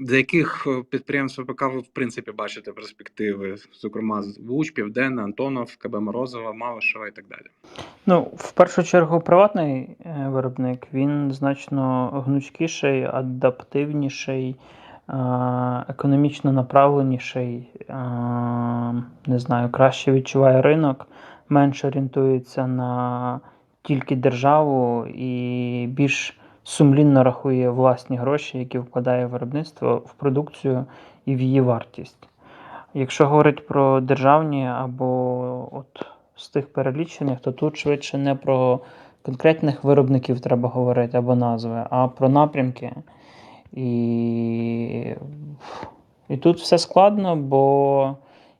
Для яких е, підприємств ВПК ви в принципі бачите перспективи? Зокрема, Луч, Південне, Антонов, КБ Морозова, Малишева і так далі. Ну, в першу чергу, приватний е, виробник він значно гнучкіший, адаптивніший, е, економічно направленіший, не знаю, краще відчуває ринок, менше орієнтується на тільки державу і більш сумлінно рахує власні гроші, які вкладає виробництво в продукцію і в її вартість. Якщо говорити про державні або от з тих перелічених, то тут швидше не про конкретних виробників треба говорити або назви, а про напрямки. І, і тут все складно, бо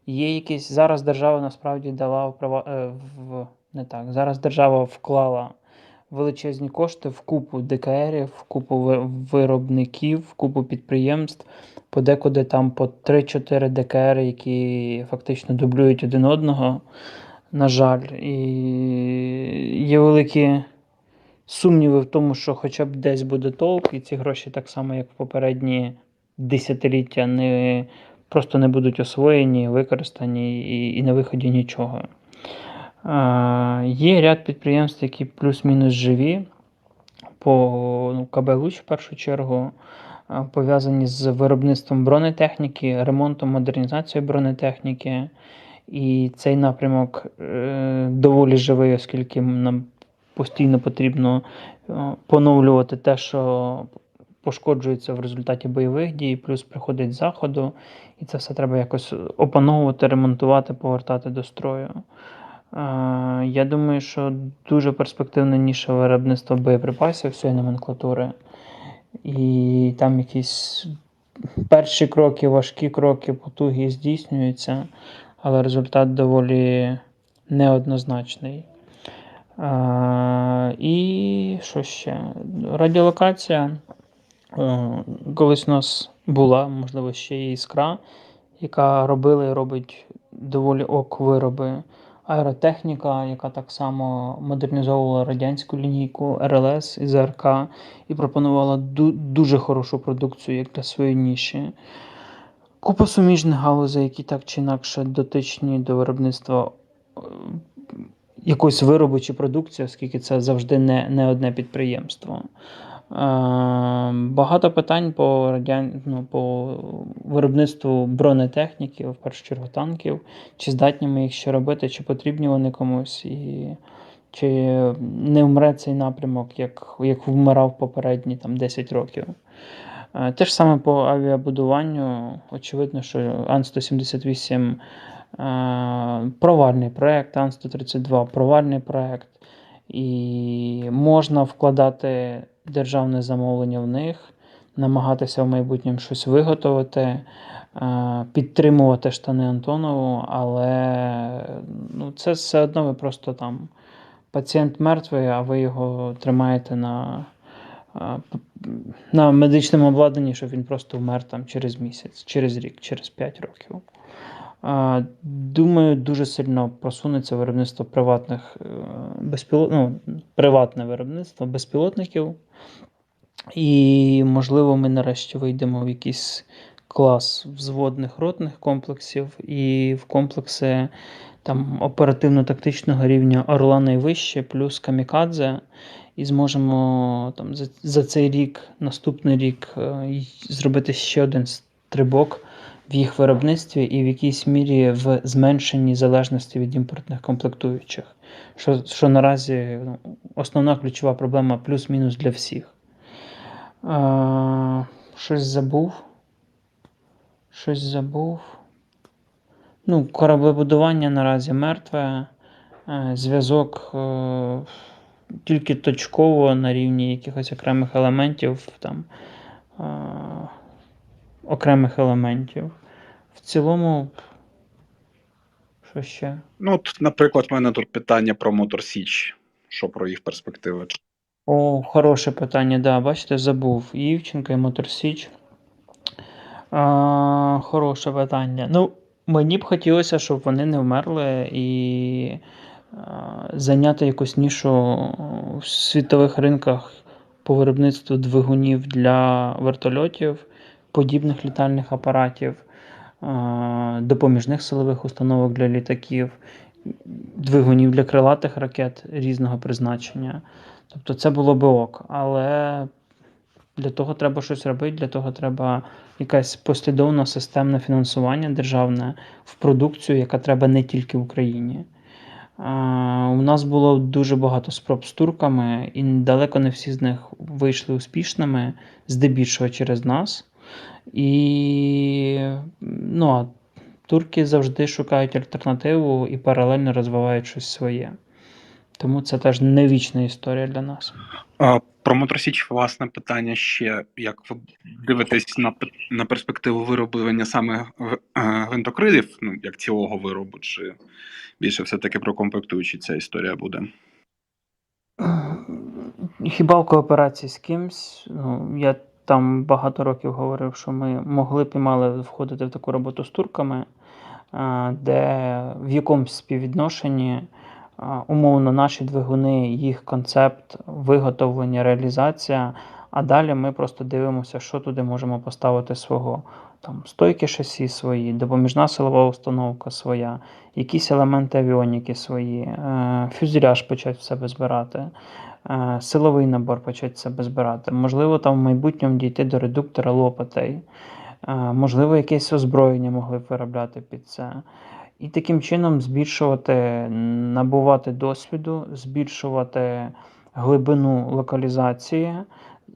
є якісь. Зараз держава насправді дала в е, не так. Зараз держава вклала величезні кошти в купу ДКРів, в купу виробників, в купу підприємств, подекуди там по 3-4 ДКР, які фактично дублюють один одного. На жаль, і є великі сумніви в тому, що хоча б десь буде толк, і ці гроші, так само як в попередні десятиліття, не, просто не будуть освоєні, використані і, і на виході нічого. Є ряд підприємств, які плюс-мінус живі, по ну, КБ Луч в першу чергу, пов'язані з виробництвом бронетехніки, ремонтом, модернізацією бронетехніки. І цей напрямок е, доволі живий, оскільки нам постійно потрібно е, поновлювати те, що пошкоджується в результаті бойових дій, плюс приходить з заходу, і це все треба якось опановувати, ремонтувати, повертати до строю. Е, Я думаю, що дуже перспективне ніша виробництво боєприпасів всієї номенклатури. І там якісь перші кроки, важкі кроки, потуги здійснюються, але результат доволі неоднозначний. Е, І що ще? Радіолокація. Е, Колись у нас була, можливо, ще є іскра, яка робила і робить доволі ок вироби. Аеротехніка, яка так само модернізовувала радянську лінійку РЛС і ЗРК і пропонувала дуже хорошу продукцію як для своєї ніші. Купа суміжних галузей, які так чи інакше дотичні до виробництва е, якоїсь виробу чи продукції, оскільки це завжди не, не одне підприємство. Е, Багато питань по, радян... ну, по виробництву бронетехніки, в першу чергу танків, чи здатні ми їх ще робити, чи потрібні вони комусь, і чи не вмре цей напрямок, як, як вмирав попередні там, 10 років. Е, Те ж саме по авіабудуванню. Очевидно, що Ан-178 е, провальний проект, Ан-132 провальний проект. І можна вкладати державне замовлення в них, намагатися в майбутньому щось виготовити, е, підтримувати штани Антонову, але ну, це все одно ви просто там пацієнт мертвий, а ви його тримаєте на, е, на медичному обладнанні, щоб він просто вмер там через місяць, через рік, через 5 років. Думаю, дуже сильно просунеться виробництво приватних е, безпілот... ну, приватне виробництво безпілотників. І, можливо, ми нарешті вийдемо в якийсь клас взводних ротних комплексів і в комплекси там, оперативно-тактичного рівня Орла найвище, плюс Камікадзе. І зможемо там, за, за цей рік, наступний рік, е, зробити ще один стрибок в їх виробництві і в якійсь мірі в зменшенні залежності від імпортних комплектуючих. Що, що наразі ну, основна ключова проблема плюс-мінус для всіх. А, щось забув. Щось забув. Ну, кораблебудування наразі мертве. Е, Зв'язок е, тільки точково на рівні якихось окремих елементів, там, е, окремих елементів. В цілому, що ще? Ну, от, наприклад, в мене тут питання про Мотор Січ. Що про їх перспективи? О, хороше питання, да, бачите, забув. І Івченко і Моторсіч. А, хороше питання. Ну, мені б хотілося, щоб вони не вмерли і а, зайняти якусь нішу в світових ринках по виробництву двигунів для вертольотів, подібних літальних апаратів, допоміжних силових установок для літаків, двигунів для крилатих ракет різного призначення. Тобто це було би ок. Але для того треба щось робити, для того треба якесь послідовне системне фінансування державне в продукцію, яка треба не тільки в Україні. У нас було дуже багато спроб з турками, і далеко не всі з них вийшли успішними, здебільшого через нас. І ну, турки завжди шукають альтернативу і паралельно розвивають щось своє. Тому це теж не вічна історія для нас. А, Про Моторсіч, власне, питання ще, як ви дивитесь на, на перспективу вироблення саме е, гвинтокрилів, ну, як цілого виробу, чи більше все-таки про комплектуючі ця історія буде? Хіба в кооперації з кимсь? Ну, я там багато років говорив, що ми могли б і мали входити в таку роботу з турками, де в якомусь співвідношенні умовно наші двигуни, їх концепт, виготовлення, реалізація. А далі ми просто дивимося, що туди можемо поставити свого. Там стойки шасі свої, допоміжна силова установка своя, якісь елементи авіоніки свої, е, фюзеляж почати в себе збирати е, силовий набор почати себе збирати. Можливо, там в майбутньому дійти до редуктора лопатей. Е, Можливо, якесь озброєння могли б виробляти під це. І таким чином збільшувати, набувати досвіду, збільшувати глибину локалізації,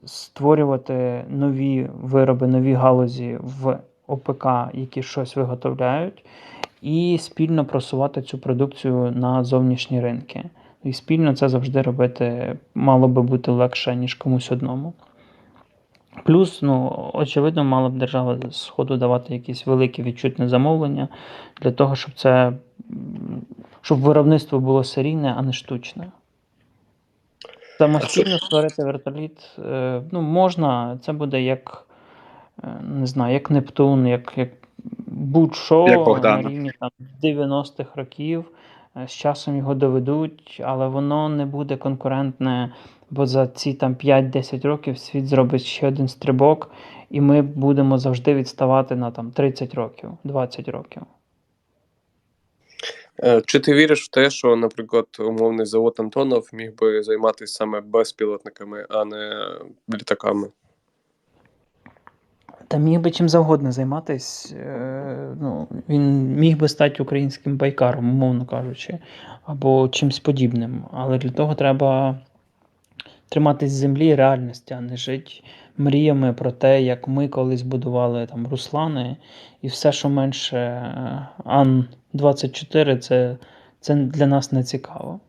створювати нові вироби, нові галузі в ОПК, які щось виготовляють, і спільно просувати цю продукцію на зовнішні ринки. І спільно це завжди робити мало би бути легше, ніж комусь одному. Плюс, ну, очевидно, мала б держава з ходу давати якісь великі відчутне замовлення для того, щоб це щоб виробництво було серійне, а не штучне. Самостійно створити вертоліт е, ну, можна, це буде як, е, не знаю, як Нептун, як, як будь-що на рівні там, 90-х років. Е, З часом його доведуть, але воно не буде конкурентне, бо за ці там 5-10 років світ зробить ще один стрибок, і ми будемо завжди відставати на там 30 років, 20 років. Е, Чи ти віриш в те, що, наприклад, умовний завод Антонов міг би займатися саме безпілотниками, а не літаками? Та міг би чим завгодно займатися. Е, ну, він міг би стати українським байкаром, умовно кажучи, або чимсь подібним. Але для того треба триматись землі реальності, а не жити мріями про те, як ми колись будували там Руслани, і все, що менше е, Ан-24, це, це для нас не цікаво.